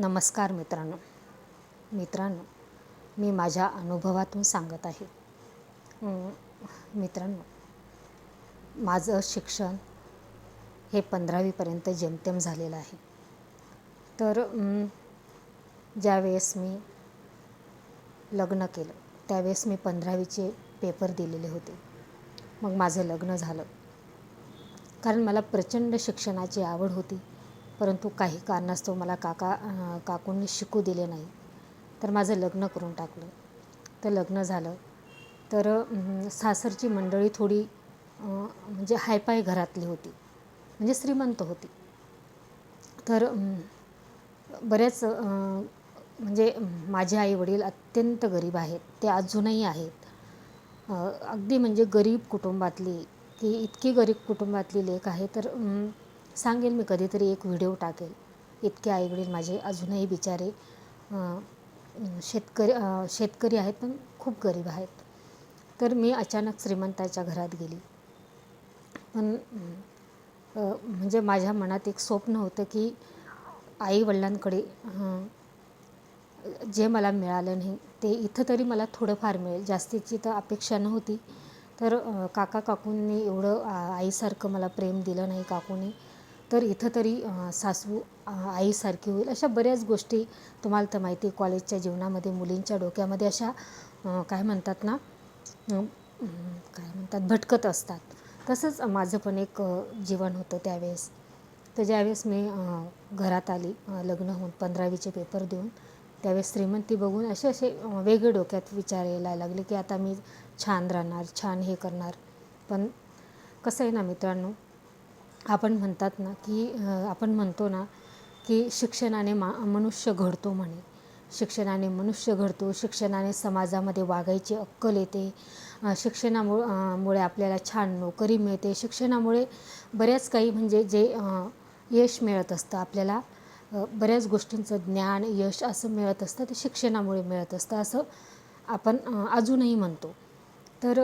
नमस्कार मित्रांनो. मित्रांनो मी माझ्या अनुभवातून सांगत आहे. मित्रांनो माझं शिक्षण हे पंधरावीपर्यंत जेमतेम झालेलं आहे. तर ज्यावेळेस मी लग्न केलं त्यावेळेस मी पंधरावीचे पेपर दिलेले होते. मग माझं लग्न झालं. कारण मला प्रचंड शिक्षणाची आवड होती. परंतु काही कारणास्तव मला काका काकूंनी शिकू दिले नाही. तर माझं लग्न करून टाकलं. तर लग्न झालं. तर सासरची मंडळी थोडी म्हणजे हायपाय घरातली होती. म्हणजे श्रीमंत होती. तर बरेच बऱ्याच म्हणजे माझे आई वडील अत्यंत गरीब आहेत. ते अजूनही आहेत. अगदी म्हणजे गरीब कुटुंबातली ती इतकी गरीब कुटुंबातली लेख आहे. तर सांगेल मी कधीतरी एक व्हिडिओ टाकेल. इतके आईवडील माझे अजूनही बिचारे शेतकरी शेतकरी आहेत पण खूप गरीब आहेत. तर मी अचानक श्रीमंताच्या घरात गेली. पण म्हणजे माझ्या मनात एक स्वप्न होतं की आईवडिलांकडे जे मला मिळालं नाही ते इथं तरी मला थोडंफार मिळेल. जास्तीची तर अपेक्षा नव्हती. तर काका काकूंनी एवढं आईसारखं मला प्रेम दिलं नाही काकूनी. तर इथं तरी सासू आईसारखी होईल अशा बऱ्याच गोष्टी तुम्हाला तर माहिती आहे. कॉलेजच्या जीवनामध्ये मुलींच्या डोक्यामध्ये अशा काय म्हणतात ना काय म्हणतात भटकत असतात. तसंच माझं पण एक जीवन होतं त्यावेळेस. तर ज्यावेळेस मी घरात आली लग्न होऊन पंधरावीचे पेपर देऊन त्यावेळेस श्रीमंती बघून असे असे वेगळे डोक्यात विचार यायला लागले की आता मी छान राहणार छान हे करणार. पण कसं आहे ना मित्रांनो आपण म्हणतात ना की आपण म्हणतो ना की शिक्षणाने मा मनुष्य घडतो म्हणे. शिक्षणाने मनुष्य घडतो शिक्षणाने समाजामध्ये वागायची अक्कल येते. शिक्षणामु मुळे आपल्याला छान नोकरी मिळते. शिक्षणामुळे बऱ्याच काही म्हणजे जे यश मिळत असतं आपल्याला बऱ्याच गोष्टींचं ज्ञान यश असं मिळत असतं ते शिक्षणामुळे मिळत असतं असं आपण अजूनही म्हणतो. तर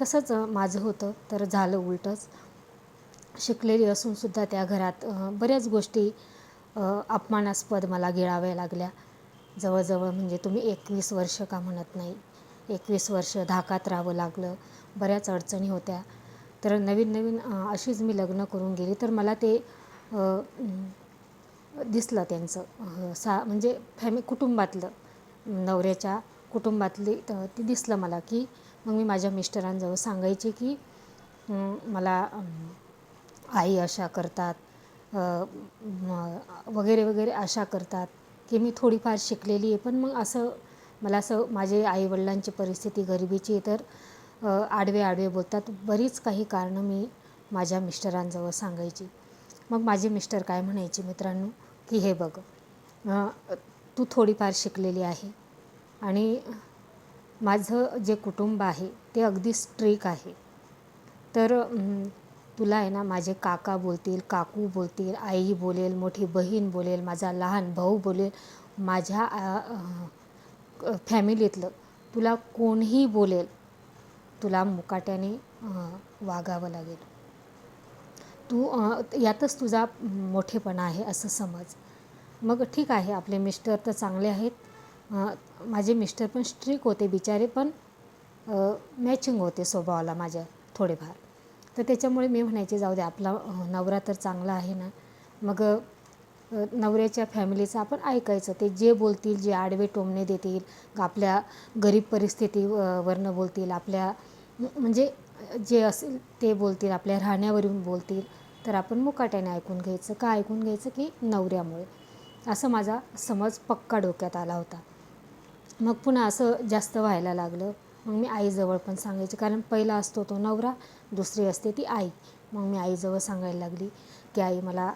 तसंच माझं होतं तर झालं उलटंच. शिकलेली असूनसुद्धा त्या घरात बऱ्याच गोष्टी अपमानास्पद मला गिळाव्या लागल्या. जवळजवळ म्हणजे तुम्ही एकवीस वर्ष का म्हणत नाही एकवीस वर्ष धाकात राहावं लागलं बऱ्याच अडचणी होत्या. तर नवीन नवीन अशीच मी लग्न करून गेली तर मला ते दिसलं त्यांचं. सा म्हणजे फॅमि कुटुंबातलं नवऱ्याच्या कुटुंबातली त- ते दिसलं मला की मग मी माझ्या मिस्टरांजवळ सांगायचे की मला आई अशा करतात वगैरे वगैरे अशा करतात की मी थोडीफार शिकलेली आहे. पण मग असं मला असं माझे आईवडिलांची परिस्थिती गरिबीची आहे तर आडवे आडवे बोलतात. बरीच काही कारणं मी माझ्या मिस्टरांजवळ सांगायची. मग माझे मिस्टर काय म्हणायचे मित्रांनो की हे बघ तू थोडीफार शिकलेली आहे आणि माझं जे कुटुंब आहे ते अगदी स्ट्रिक आहे. तर तुला आहे ना माझे काका बोलतील काकू बोलतील आई बोलेल मोठी बहीण बोलेल माझा लहान भाऊ बोलेल माझ्या फॅमिलीतलं तुला कोणीही बोलेल तुला मुकाट्याने वागावं लागेल. तू यातच तुझा मोठेपणा आहे असं समज. मग ठीक आहे आपले मिस्टर तर चांगले आहेत. माझे मिस्टर पण स्ट्रिक होते बिचारे पण मॅचिंग होते स्वभावाला माझ्या थोडेफार. तर त्याच्यामुळे मी म्हणायचे जाऊ दे आपला नवरा तर चांगला आहे ना. मग नवऱ्याच्या फॅमिलीचं आपण ऐकायचं. ते जे बोलतील जे आडवे टोमणे देतील आपल्या गरीब परिस्थिती वरनं बोलतील आपल्या म्हणजे जे असेल ते बोलतील आपल्या राहण्यावरून बोलतील तर आपण मुकाट्याने ऐकून घ्यायचं. का ऐकून घ्यायचं? की नवऱ्यामुळे. असं माझा समज पक्का डोक्यात आला होता. मग पुन्हा असं जास्त व्हायला लागलं. मग मी आईजवळ पण सांगायचे कारण पहिला असतो तो नवरा दुसरी असते ती आई. मग मी आईजवळ सांगायला लागली की आई मला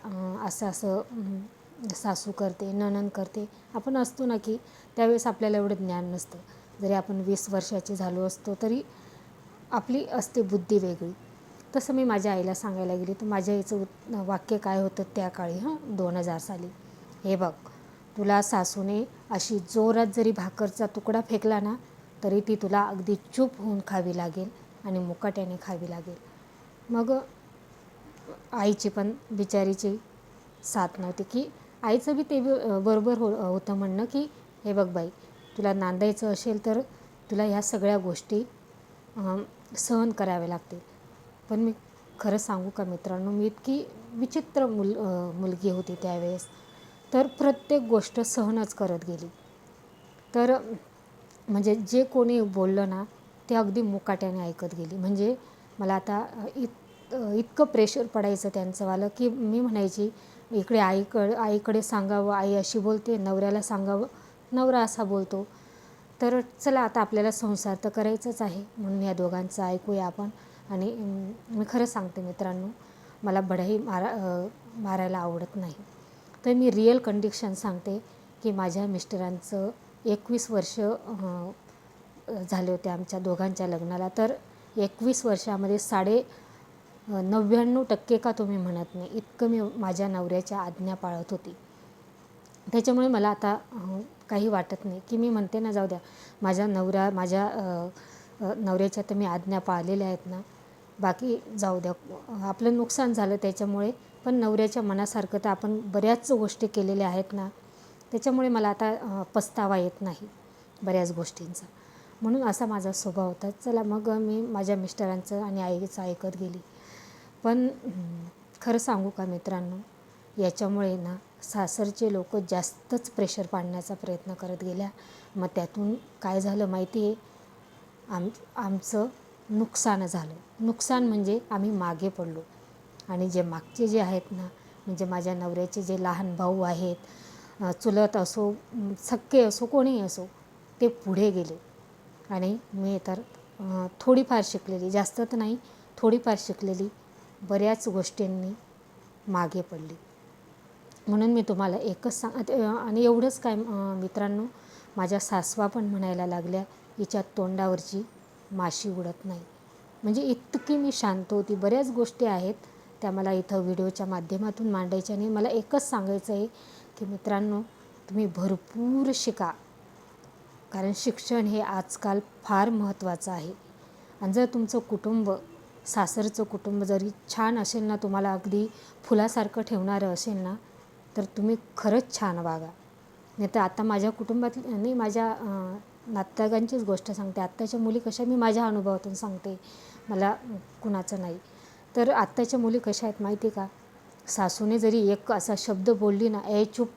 असं असं सासू करते ननन करते. आपण असतो ना की त्यावेळेस आपल्याला एवढं ज्ञान नसतं. जरी आपण वीस वर्षाचे झालो असतो तरी आपली असते बुद्धी वेगळी. तसं मी माझ्या आईला सांगायला गेली तर माझ्या आईचं वाक्य काय होतं त्या काळी हां? दोन हजार साली. हे बघ तुला सासूने अशी जोरात जरी भाकरचा तुकडा फेकला ना तरी ती तुला अगदी चूप होऊन खावी लागेल. आणि मुकाट्याने खावी लागेल. मग आईची पण बिचारीची साथ नव्हती की आईचं बी ते बरोबर हो होतं म्हणणं की हे बघ बाई तुला नांदायचं असेल तर तुला ह्या सगळ्या गोष्टी सहन कराव्या लागतील. पण मी खरं सांगू का मित्रांनो मी इतकी विचित्र मुल मुलगी होती त्यावेळेस. तर प्रत्येक गोष्ट सहनच करत गेली. तर म्हणजे जे कोणी बोललं ना ते अगदी मुकाट्याने ऐकत गेली. म्हणजे मला आता इत इतकं प्रेशर पडायचं त्यांचंवालं की मी म्हणायची इकडे आईकडे आईकडे सांगावं आई अशी बोलते नवऱ्याला सांगावं नवरा असा बोलतो. तर चला आता आपल्याला संसार तर करायचाच आहे. म्हणून या दोघांचं ऐकूया आपण. आणि मी खरं सांगते मित्रांनो मला बढाई मारा मारायला आवडत नाही. तर मी रिअल कंडिक्शन सांगते की माझ्या मिस्टरांचं एकवीस वर्ष झाले होते आमच्या दोघांच्या लग्नाला तर एकवीस वर्षामध्ये साडे नव्याण्णव टक्के का तुम्ही म्हणत नाही इतकं मी माझ्या नवऱ्याच्या आज्ञा पाळत होती. त्याच्यामुळे मला आता काही वाटत नाही की मी म्हणते ना जाऊ द्या माझ्या नवऱ्या माझ्या नवऱ्याच्या तर मी आज्ञा पाळलेल्या आहेत ना बाकी जाऊ द्या आपलं नुकसान झालं त्याच्यामुळे पण नवऱ्याच्या मनासारखं तर आपण बऱ्याच गोष्टी केलेल्या आहेत ना त्याच्यामुळे मला आता पस्तावा येत नाही बऱ्याच गोष्टींचा. म्हणून असा माझा स्वभाव होता. चला मग मी माझ्या मिस्टरांचं आणि आईचं ऐकत गेली. पण खरं सांगू का मित्रांनो याच्यामुळे ना सासरचे लोक जास्तच प्रेशर पाडण्याचा प्रयत्न करत गेल्या. मग त्यातून काय झालं माहिती आहे आम आमचं नुकसान झालं. नुकसान म्हणजे आम्ही मागे पडलो. आणि जे मागचे जे आहेत ना म्हणजे माझ्या नवऱ्याचे जे लहान भाऊ आहेत चुलत असो सक्के असो कोणीही असो ते पुढे गेले. आणि मी तर थोडीफार शिकलेली. जास्त तर नाही थोडीफार शिकलेली. बऱ्याच गोष्टींनी मागे पडली. म्हणून मी तुम्हाला एकच सांग आणि एवढंच काय मित्रांनो माझ्या सासवा पण म्हणायला लागल्या हिच्या तोंडावरची माशी उडत नाही. म्हणजे इतकी मी शांत होती. बऱ्याच गोष्टी आहेत त्या मला इथं व्हिडिओच्या माध्यमातून मांडायच्या आणि मला एकच सांगायचं आहे की मित्रांनो तुम्ही भरपूर शिका. कारण शिक्षण हे आजकाल फार महत्त्वाचं आहे. आणि जर तुमचं कुटुंब सासरचं कुटुंब जरी छान असेल ना तुम्हाला अगदी फुलासारखं ठेवणारं असेल ना तर तुम्ही खरंच छान वागा. नाही तर आता माझ्या कुटुंबातली नाही माझ्या नातगांचीच गोष्ट सांगते. आत्ताच्या मुली कशा मी माझ्या अनुभवातून सांगते. मला कुणाचं नाही. तर आत्ताच्या मुली कशा आहेत माहिती का? सासूने जरी एक असा शब्द बोलली ना ए चूप.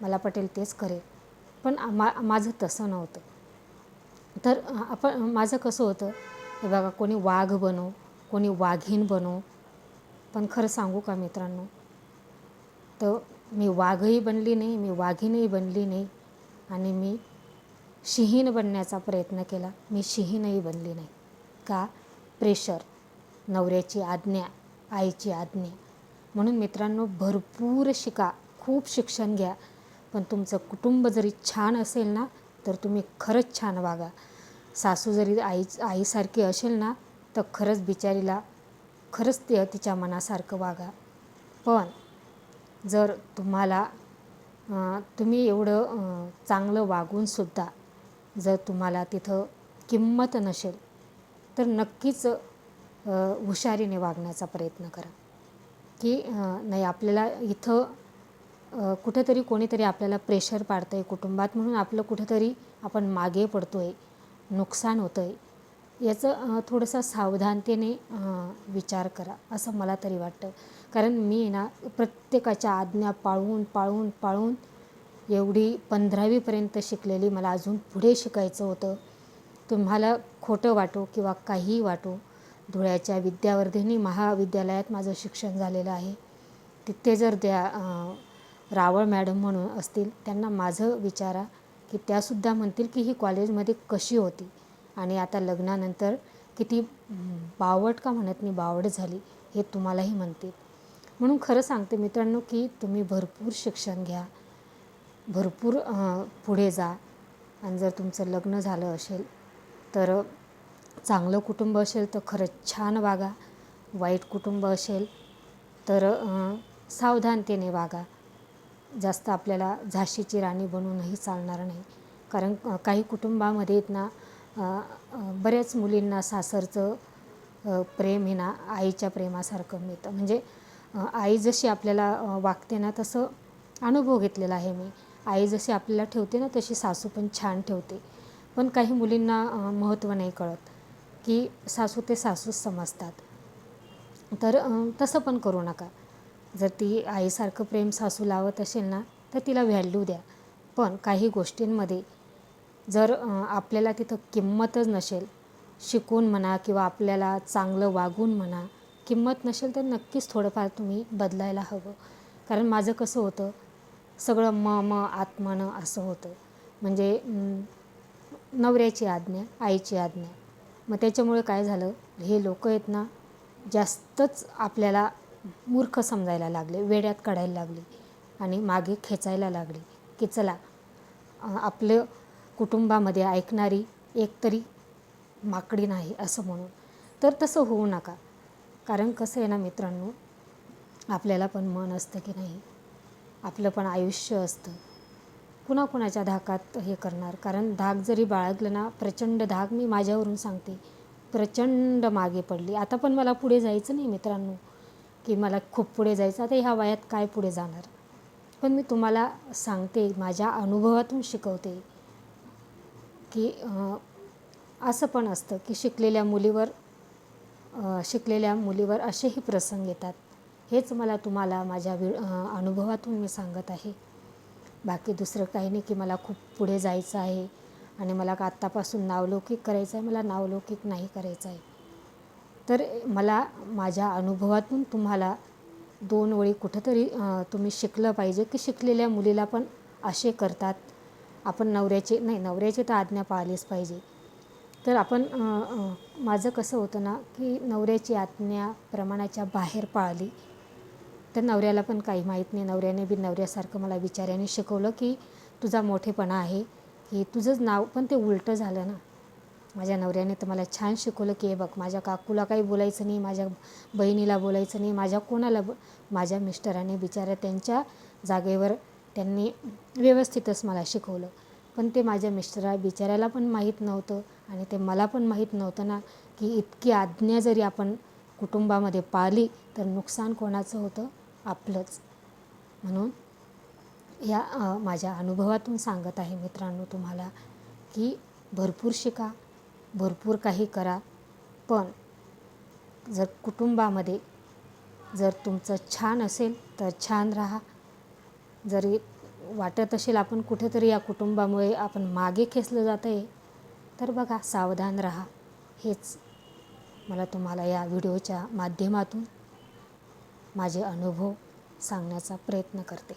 मला पटेल तेच करेल. पण मा माझं तसं नव्हतं. तर आपण माझं कसं होतं हे बघा कोणी वाघ बनो कोणी वाघीण बनो पण खरं सांगू का मित्रांनो? तर मी वाघही बनली नाही मी वाघीणही बनली नाही आणि मी शिहीन बनण्याचा प्रयत्न केला. मी शिहीनही बनली नाही. का? प्रेशर नवऱ्याची आज्ञा आईची आज्ञा. म्हणून मित्रांनो भरपूर शिका खूप शिक्षण घ्या. पण तुमचं कुटुंब जरी छान असेल ना तर तुम्ही खरंच छान वागा. सासू जरी आई आईसारखी असेल ना तर खरंच बिचारीला खरंच ते तिच्या मनासारखं वागा. पण जर तुम्हाला तुम्ही एवढं चांगलं वागूनसुद्धा जर तुम्हाला तिथं किंमत नसेल तर नक्कीच हुशारीने वागण्याचा प्रयत्न करा. की नाही आपल्याला इथं कुठेतरी कोणीतरी आपल्याला प्रेशर पाडतं आहे कुटुंबात म्हणून आपलं कुठेतरी आपण मागे पडतो आहे नुकसान होतं आहे याचं थोडंसं सावधानतेने विचार करा असं मला तरी वाटतं. कारण मी ना प्रत्येकाच्या आज्ञा पाळून पाळून पाळून एवढी पंधरावीपर्यंत शिकलेली मला अजून पुढे शिकायचं होतं. तुम्हाला खोटं वाटो किंवा काहीही वाटो धुळ्याच्या विद्यावर्धिनी महाविद्यालयात माझं शिक्षण झालेलं आहे. तिथे जर त्या रावळ मॅडम म्हणून असतील त्यांना माझं विचारा की त्यासुद्धा म्हणतील की ही कॉलेजमध्ये कशी होती. आणि आता लग्नानंतर किती बावट का म्हणत नाही बावड झाली हे तुम्हालाही म्हणतील. म्हणून खरं सांगते मित्रांनो की तुम्ही भरपूर शिक्षण घ्या भरपूर पुढे जा. आणि जर तुमचं लग्न झालं असेल तर चांगलं कुटुंब असेल तर खरंच छान वागा. वाईट कुटुंब असेल तर सावधानतेने वागा. जास्त आपल्याला झाशीची राणी बनूनही चालणार नाही. कारण काही कुटुंबामध्ये आहेत ना बऱ्याच मुलींना सासरचं प्रेम हे ना आईच्या प्रेमासारखं मिळतं. म्हणजे आई जशी आपल्याला वागते ना तसं अनुभव घेतलेला आहे मी. आई जशी आपल्याला ठेवते ना तशी सासू पण छान ठेवते. पण काही मुलींना महत्त्व नाही कळत की सासू ते सासूच समजतात. तर तसं पण करू नका. जर ती आईसारखं प्रेम सासू लावत असेल ना तर तिला व्हॅल्यू द्या. पण काही गोष्टींमध्ये जर आपल्याला तिथं किंमतच नसेल शिकून म्हणा किंवा आपल्याला चांगलं वागून म्हणा किंमत नसेल तर नक्कीच थोडंफार तुम्ही बदलायला हवं. कारण माझं कसं होतं सगळं म म आत्मानं असं होतं. म्हणजे नवऱ्याची आज्ञा आईची आज्ञा. मग त्याच्यामुळे काय झालं हे लोक आहेत ना जास्तच आपल्याला मूर्ख समजायला लागले वेड्यात काढायला लागले आणि मागे खेचायला लागले की चला आपलं कुटुंबामध्ये ऐकणारी एकतरी माकडी नाही असं म्हणून. तर तसं होऊ नका. कारण कसं आहे ना मित्रांनो आपल्याला पण मन असतं की नाही आपलं पण आयुष्य असतं. कुणाकुणाच्या धाकात हे करणार? कारण धाक जरी बाळगलं ना प्रचंड धाक मी माझ्यावरून सांगते. प्रचंड मागे पडली. आता पण मला पुढे जायचं नाही मित्रांनो. की मला खूप पुढे जायचं आता ह्या वयात काय पुढे जाणार? पण मी तुम्हाला सांगते माझ्या अनुभवातून शिकवते की असं पण असतं की शिकलेल्या मुलीवर शिकलेल्या मुलीवर असेही प्रसंग येतात. हेच मला तुम्हाला माझ्या वि अनुभवातून मी सांगत आहे. बाकी दुसरं काही नाही की मला खूप पुढे जायचं आहे आणि मला का आत्तापासून नावलौकिक करायचं आहे मला नावलौकिक नाही करायचं आहे. तर मला माझ्या अनुभवातून तुम्हाला दोन ओळी कुठंतरी तुम्ही शिकलं पाहिजे की शिकलेल्या मुलीला पण असे करतात. आपण नवऱ्याचे नाही नवऱ्याची तर आज्ञा पाळलीच पाहिजे. तर आपण माझं कसं होतं ना की नवऱ्याची आज्ञा प्रमाणाच्या बाहेर पाळली. तर नवऱ्याला पण काही माहीत नाही. नवऱ्याने बी नवऱ्यासारखं मला विचाराने शिकवलं की तुझा मोठेपणा आहे. की तुझंच नाव पण ते उलटं झालं ना. माझ्या नवऱ्याने तर मला छान शिकवलं की हे बघ माझ्या काकूला काही बोलायचं नाही माझ्या बहिणीला बोलायचं नाही माझ्या कोणाला ब माझ्या मिस्टराने बिचाऱ्या त्यांच्या जागेवर त्यांनी व्यवस्थितच मला शिकवलं. पण ते माझ्या मिस्टरा बिचाऱ्याला पण माहीत नव्हतं आणि ते मला पण माहीत नव्हतं ना की इतकी आज्ञा जरी आपण कुटुंबामध्ये पाळली तर नुकसान कोणाचं होतं? आपलंच. म्हणून या माझ्या अनुभवातून सांगत आहे मित्रांनो तुम्हाला की भरपूर शिका भरपूर काही करा पण जर कुटुंबामध्ये जर तुमचं छान असेल तर छान राहा. जरी वाटत असेल आपण कुठेतरी या कुटुंबामुळे आपण मागे खेचलं जात आहे तर बघा सावधान राहा. हेच मला तुम्हाला या व्हिडिओच्या माध्यमातून माझे अनुभव सांगण्याचा प्रयत्न करते.